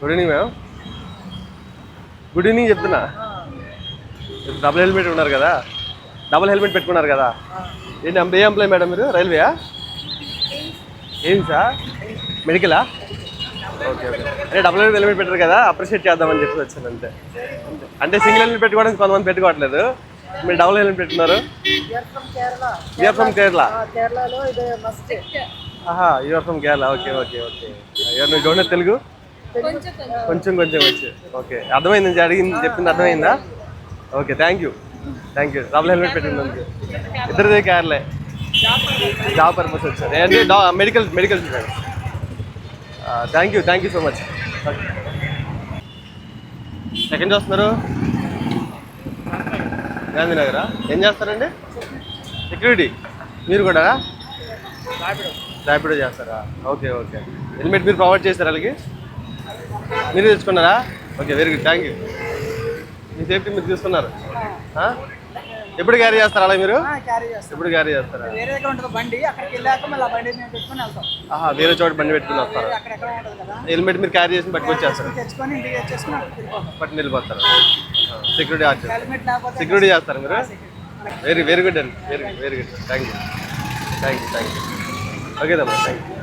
Good evening ma'am good evening చెప్తున్నా. Double helmet ఉన్నారు కదా? డబుల్ హెల్మెట్ పెట్టుకున్నారు కదా? ఏంటి ఏ ఎంప్లాయ్ మేడం మీరు? రైల్వేయా ఏం సార్ మెడికలా ఓకే ఓకే అంటే డబుల్ హెల్మెట్ పెట్టారు కదా అప్రిషియేట్ చేద్దామని చెప్పి వచ్చాను అంతే. అంటే సింగిల్ హెల్మెట్ పెట్టుకోవడానికి కొంతమంది పెట్టుకోవట్లేదు. మీరు డబుల్ హెల్మెట్ పెట్టుకున్నారు? యూఆర్ ఫ్రమ్ కేరళ కేరళలో ఇది మస్ట్ ఆహా you're from Kerala okay okay okay నువ్వు డోంట్ తెలుగు కొంచెం కొంచెం. వచ్చి. ఓకే. అర్థమైంది? అడిగింది చెప్పింది అర్థమైందా? Okay thank you thank you double helmet పెట్టినందుకు ఇద్దరిదే కేరళే జాబ్ పర్పస్ వచ్చారు. అంటే medical medical student thank you thank you so much ఎక్కడి నుంచి వస్తున్నారు? గాంధీనగరా? ఏం చేస్తారండి? సెక్యూరిటీ మీరు కూడా? ర్యాపిడో. చేస్తారా? Okay okay. హెల్మెట్ మీరు ప్రొవైడ్ చేస్తారా వాళ్ళకి? మీరు తెచ్చుకున్నారా? Okay very good thank you me safety మీరు తీసుకున్నారు? ఎప్పుడు క్యారీ చేస్తారా అలా మీరు? ఎప్పుడు క్యారీ చేస్తారా? వేరే దగ్గర ఉంటుంది బండి అక్కడికి వెళ్ళాక మళ్ళీ ఆ బండి మేము పెట్టుకొని వెళ్తాం. ఆహా వేరే చోట బండి పెట్టుకుని వస్తారా? హెల్మెట్ మీరు క్యారీ చేసి పట్టుకొచ్చేస్తారు. తెచ్చుకొని ఇంటికి తెచ్చేసుకుని పట్టుని వెళ్ళిపోతారు. సెక్యూరిటీ సెక్యూరిటీ చేస్తారా మీరు? వెరీ వెరీ గుడ్ అండి. Very very good thank you thank you thank you okay దమ్మా thank you